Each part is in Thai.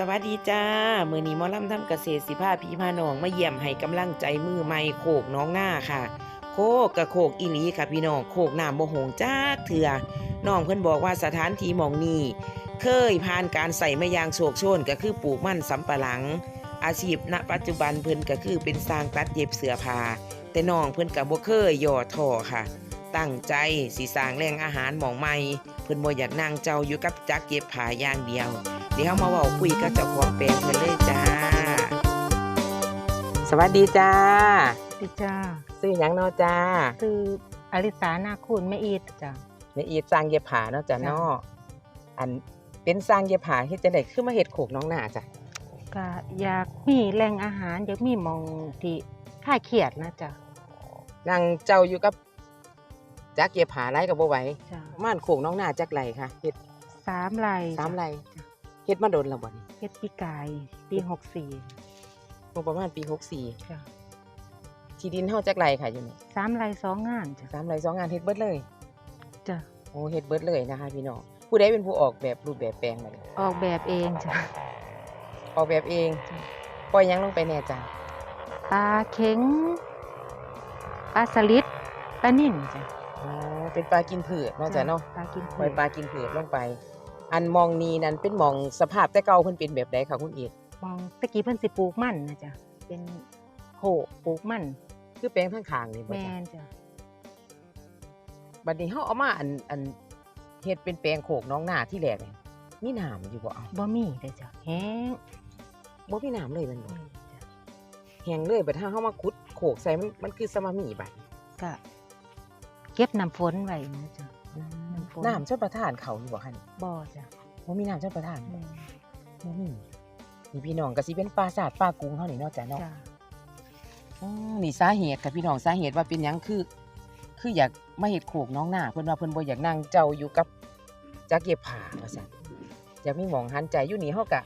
สวัสดีจ้า มือนี้มอลำทำเกษตรสิพาพี่พานอง มาเยี่ยมให้กำลังใจมือใหม่โขกน้องหน้าค่ะ โคกกะโขกอีหลีค่ะพี่น้องโขกน้ำโมโหงจ้าเถื่อน้องเพิ่นบอกว่าสถานที่มองนี้เคยผ่านการใส่มะยางโชกโชนก็คือปลูกมันสำปะหลัง อาชีพณ ปัจจุบันเพิ่นก็คือเป็นสร้างตัดเย็บเสื้อผ้าแต่น้องเพิ่นก็บ่เคยย่อท้อค่ะ ตั้งใจสิสร้างแหล่งอาหารหมองใหม่ พิ่นบ่อยากนั่งเจ้าอยู่กับจักเย็บผ้าอย่างเดียวเดี๋ยวมาเว้าคุยกับเจ้าของแปลงเพิ่นเลยจ้า สวัสดีจ้าดิจ้าซื้อหยังเนาะจ้าคืออลิสานาคุณไม่อีดจ้าแม่อีทสร้างเย็บผ้าเนาะจ้ะจ้ะเนาะอันเป็นสร้างเย็บผ้าเฮ็ดจังได๋คือมาเฮ็ดโขกน้องหน้าจ้ะก็อยากมีแหล่งอาหารอยากมีหมองที่ค่ายเขียดนะจ้านั่งเจ้าอยู่กับ จักเย็บผ้าไรก็บ่ไหวจ้าประม่านโขกน้องหน้าจักไรค่ะเฮ็ดสามไร่สามไรจ้ะเฮ็ดมาโดนแล้วบ่นี่เฮ็ดปีกายปีหกสี่งบประมาณปี64จ้าที่ดินเฮาจักไรค่ะอยู่นี่สามไร่สองงานจ้าสามไรสองงานเฮ็ดเบิดเลยจ้าโอ้เฮ็ดเบิดเลยนะคะ พี่น้องผู้ใดเป็นผู้ออกแบบรูปแบบแปลงบัดนี้ออกแบบเองจ้าออกแบบเองจ้ะ ปล่อยหยังลงไปแน่จ้ะปลาเข็งปลาสลิดปลานิ่นจ้า อ๋อเป็นปลากินพืชเนาะจ้ะเนาะปลากินปล่อยปลากินพืชลงไป อันมองนี้นั้นเป็นหมองสภาพแต่เก่าเพิ่นเป็นแบบใดคะคุณเอกมองตะกี้เพิ่นสิปลูกมันนะจ้าเป็นโหปลูกมันคือแปลงข้างๆนี่บ่แมจ้ะนจ้าบัดนี้เฮาเอามาอันอันเฮ็ดเป็นแปลงโขกน้องหน้าที่แรกนี่มีน้ำอยู่บ่เอาบ่มีเลยจ้าแห้งบ่มีน้ำเลยแมันบ่นี่จ้ะแห้งเลยบัดถ้าเฮามาขุดโขกใส่มันมันคือสมามีบัดก็ เก็บน้ำฝนไว้นะจ๊ะน้ำฝนน้ำชนประทานเขาอยู่บ่คะนี่บ่จ้ะบ่มีน้ำชนประทานแม่บ่มีนี่พี่น้องก็สิเป็นปลาสาดปลากุ้งเฮานี่เนาะจ้ะเนาะจ้ะอืมนี่สาเหตุค่ะพี่น้องสาเหตุว่าเป็นหยังคือ คืออยากมาเฮ็ดโขกน้องหน้าเพิ่นว่าเพิ่นบ่อยากนั่งเจ้าอยู่กับจักเก็บผ้าว่าซั่นอยากมีหมองหันใจอยู่นี่เฮาก็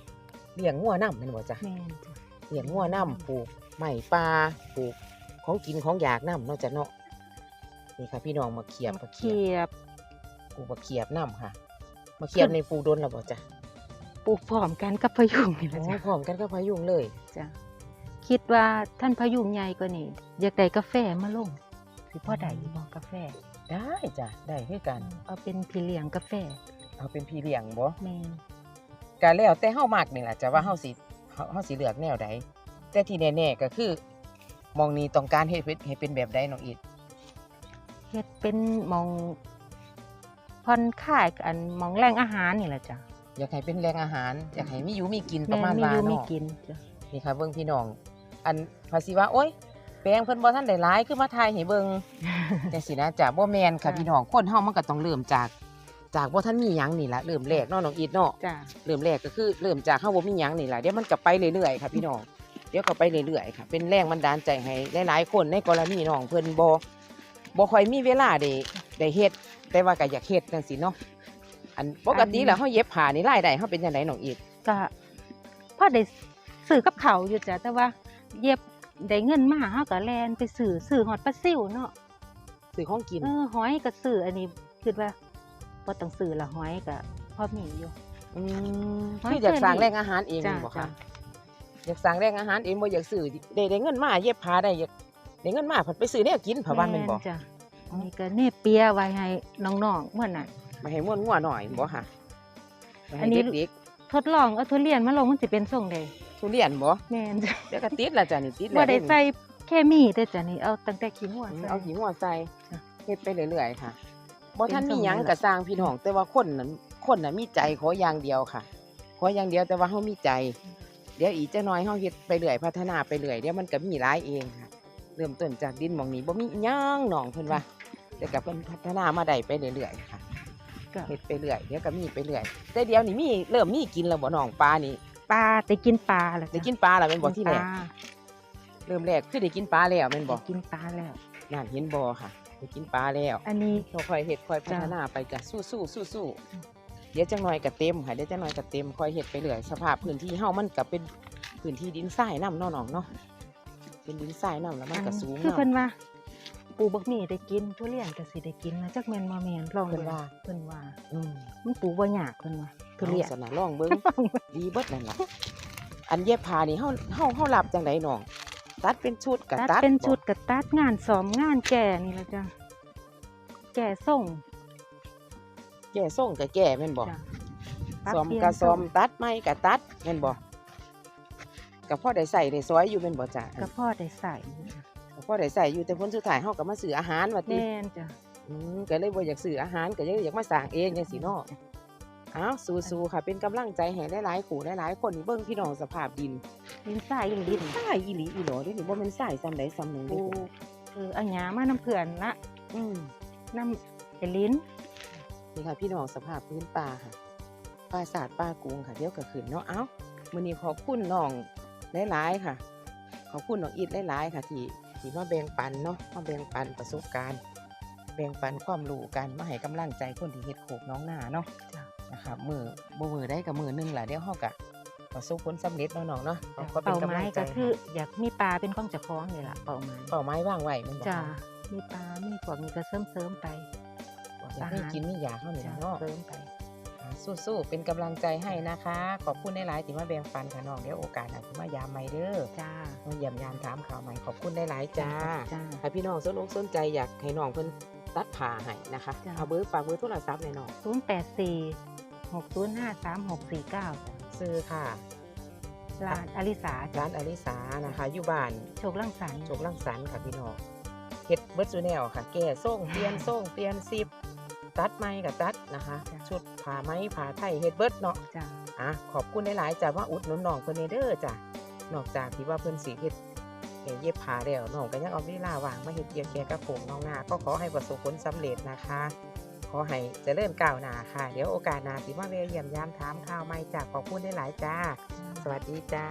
เลี้ยงงัวน้ำแม่นบ่จ๊ะแม่นจ้ะ เลี้ยงงัวน้ำปลูกไม้ปลาปลูกของกินของอยากน้ำเนาะจ้ะเนาะ นี่ค่ะ พี่น้องมาเขียบมาเขียบเขียบปลูกมาเขียบน้ำค่ะ มาเขียบในปลูกโดนแล้วบ่จ๊ะปลูกพร้อมกันกับพะยุงนี่แหโอ้ละจ้ะพร้อมกันกับพายุงเลย จ้ะคิดว่าท่านพะยุงใหญ่กว่านี้อยากได้กาแฟมาลงสิพ่อได้อยู่บ่กาแฟ ได้จ้ะได้คือกัน เอาเป็นพี่เลี้ยงกาแฟเอาเป็นพี่เลี้ยงบ่แม่นก็แล้วแต่เฮามักนี่แหละจ้ะว่าเฮาสิเฮาเฮาสิเลือกแนวใดแต่ที่แน่ๆก็คือหมองนี้ต้องการเฮ็ดให้เป็นแบบใดน้องอีด เฮ็ดเป็นหมองผ่อนคลายกันหมองแหล่งอาหารนี่แหละจ้ะอยากให้เป็นแหล่งอาหาร อยากให้มีอยู่มีกินปแม่ระมาณนมีว่าอยู่มีเนาะกินจ้ะนี่ค่ะเบิ่งพี่น้อง อันภาษีว่าโอ๊ยแปลงเพิ่นบ่ทันได้หลายคือมาถ่ายให้เบิ่งจังซี่นะจ้ะบ่แม่นค่ะค่ะพี่น้องคนเฮามันก็ต้องเริ่มจาก จากบ่ทันมีหยังนี่ล่ะเริ่มแรกเนาะน้องอีดเนาะจ้ะเริ่มแรกก็คือเริ่มจากเฮาบ่มีหยังนี่ล่ะเดี๋ยวมันก็ไปเรื่อยๆค่ะพี่น้องเดี๋ยวก็ไปเรื่อยๆค่ะ เป็นแรงบันดาลใจให้หลายๆคนในกรณีน้องเพิ่นบ่ บ่ค่อยมีเวลาได้ได้เฮ็ดแต่ว่าก็อยากเฮ็ดจังซี่เนาะอันปกติแล้วเฮาเย็บผ้านี่รายได้เฮาเป็นจังไดน้องอีดก็พ่อได้ซื้อกับเขาวอยู่จ้ะแต่ว่า เย็บได้เงินมาเฮาก็แลนไปซื้อซื้อฮอดปลาซิวเนาะซื้อของกินเออหอยก็ซื้ออันนี้คิดว่าบ่ต้องซื้อละหอยก็พอมีอยู่อืมหอยคืออยากสร้างเพื่อนนี่แรงอาหารเองจ้ะบ่จ้ะคะอยากสร้างแรงอาหารเองบ่อยากซื้อได้ได้เงินมาเย็บผ้าได้อยาก ได้เงินมาผัดไปซื้อแนวกินผ้าบ้านแม่นบ่จ้ะอันนี้ก็เนเปียไว้ให้น้องๆเมื่อนั้นมาให้ม่วนงัวหน่อยบ่ค่ะมาอัให้นนี้เด็กทดลองเอาทุเรียนมาลงมันสิเป็นทรงใดๆทุเรียนบ่แม่นจ้ะเดี๋ยวก็ติดละจ้ะนี่ติดบ่แล้วได้เด้ใส่เคมีเด้อจ้ะนี่เอาตั้งแต่ขี้หัวอืมใส่เอาหิหัวใส่จ้ะเฮ็ดไปเรื่อยๆค่ะบ่ทันเป็นมีหยังทรงนี้ก็ล่ะสร้างพี่น้องแต่ว่าคนนั้นคนน่ะมีใจขออย่างเดียวค่ะขออย่างเดียวแต่ว่าเฮามีใจ เดี๋ยวอีกจักหน่อยเฮาเฮ็ดไปเรื่อยพัฒนาไปเรื่อยเดี๋ยวมันก็มีหลายเองค่ะ เริ่มต้นจากดินหมองนี้บ่มีอิหยังน้องเพิ่นว่าแต่ก็เพิ่นพัฒนามาได้ไปเรื่อยๆค่ะก็ เฮ็ดไปเรื่อยเดี๋ยวก็มีไปเรื่อยแต่เดี๋ยวนี้มีเริ่มมีกินแล้วบ่น้องปลานี่ปลาได้กินปลาแล้วได้กินปลาแล้วแม่นบ่ที่แรกปลาเริ่มแรกคือได้กินปลาแล้วแม่นบ่ได้กินปลาแล้ว นั่นเห็นบ่ค่ะได้กินปลาแล้ว อันนี้ค่อยๆเฮ็ดค่อยพัฒนาไปจ้ะสู้ๆสู้ๆเดี๋ยวจังหน่อยก็เต็มค่ะเดี๋ยวจังหน่อยก็เต็มค่อยเฮ็ดไปเรื่อยสภาพพื้นที่เฮามันก็เป็นพื้นที่ดินทรายน้ำเนาะน้องเนาะ เป็นดินทรายน้ำแล้วมันก็สูงคือน้ำเพิ่นว่าปลูกบักหมี่ได้กินทุเรียนก็สิได้กินนะจักแม่นบ่แม่นลองเพิ่นดูว่าเพิ่นว่าอืมมันปลูกบ่ยากเพิ่นว่าคทุเรียนอาสนะลองเบิ่งดีเบิดนั่นล่ะอันเย็บผ้านี่เฮาเฮาเฮารับจังไดน้องตัดเป็นชุดกับตัดตัดเป็นบ่ชุดกับตัดงานซ้อมงานแก่นี่ละจ้ะแก่ส่ง แก่ส่งกับแก่แม่นบ่จ้ะตัดซ่อมเปลี่ยนกับซ่อมทรงตัดไม้กับตัดแม่นบ่ ก็พอได้ใส่ได้ซอยอยู่แม่นบ่จ้ะก็พ่อได้ใส่ก็พอได้ใส่อยู่แต่ผลสุดท้ายเฮาก็มาซื้ออาหารว่าติแม่นจ้ะอืมก็เลยบ่อยากซื้ออาหารก็เลยอยากมาสร้างเองจังซี่เนาะอ้าวสู้ๆค่ะ เป็นกำลังใจให้หลายๆคู่หลายๆคนนี่เบิ่งพี่น้องสภาพดินลิ้นใส่ลิ้นทรายอีหลีอีหลอเด้นี่บ่แม่นทรายซ้ำใดซ้ำหนึงเด้ปูเอออันหยามาน้ำเพื่อนละอืมน้ำไอ้ลิ้นนี่ค่ะพี่น้องสภาพพื้นป่าค่ะป่าศาสตร์ป่ากุงค่ะเดี๋ยวก็ขึ้นเนาะเอ้ามื้อนี้ขอบคุณน้อง หลายๆค่ะ ขอบคุณน้องอีทหลายๆค่ะที่ที่มาแบ่งปันเนาะมาแบ่งปันประสบการณ์ แบ่งปันความรู้กันมาให้กำลังใจคนที่เฮ็ดโขกน้องหน้าเนาะจ้ะนะคะมือบ่มือได้กับมือหนึงแหละเดี๋ยวเฮาก็ประสบผลสำเร็จเนาะน้องเนาะก็เป็นเป่ากำไม้ลังใจก็คืออยากมีปลาเป็นของเจ้าของนี่ล่ะเป่าไม้เป้าหมายวางไว้แมันบ่จ้ะคะมีปลามีพวกนี้ก็เสริมเสริมๆไปพวอยากอาให้หารกินมียาเฮานี่จ้ะเนาะเสริมไปอ่า สู้ๆเป็นกำลังใจให้นะคะ ขอบคุณหลายๆที่มาแบ่งปันค่ะน้องเดี๋ยวโอกาสหน้าสิมายามใหม่เด้อจ้ามาเยี่ยมยามถามข่าวใหม่ขอบคุณหลายๆจ้าจ้าถ้าพี่น้องสนอกสนใจอยากให้น้องเพิ่นตัดผ่าให้นะคะจ้ะเอาเบอร์ฝากเบอร์โทรศัพท์หน่อยน้องศูนย์แปดสี่หกศูนย์ห้าสามหกสี่เก้าซื้อค่ะร้านอลิสาจ้ะร้านอลิสานะคะอยู่บ้านโชคลังสรรค์โชคลังสรรค์ค่ะพี่น้องเฮ็ดเบิร์ดซูแนลค่ะ แก่ส่งเปลี่ยนส่งเปลี่ยนซิป ตัดไม้กับตัดนะคะ ชุดผ่าไม้ผ่าไทยเฮดเบิร์ดเนาะจ้ะอะขอบคุณหลาย ๆจ้ะว่าอุดหนุนน้องเพิ่นเดอร์จ้ะนอกจากที่ว่าเพื่อนสีเฮ็ดเย็บผ่าแล้วน้องก็ยังเอาเวลาว่างมาเฮ็ดเกียวแก่กระโปรงน้องนาก็ขอให้ประสบผลสำเร็จนะคะ ขอให้จะเริ่มก้าวหน้าค่ะ เดี๋ยวโอกาสหน้าที่ว่าเวียเยี่ยมยามถามข่าวไม่จากขอบคุณหลายๆจ้า สวัสดีจ้า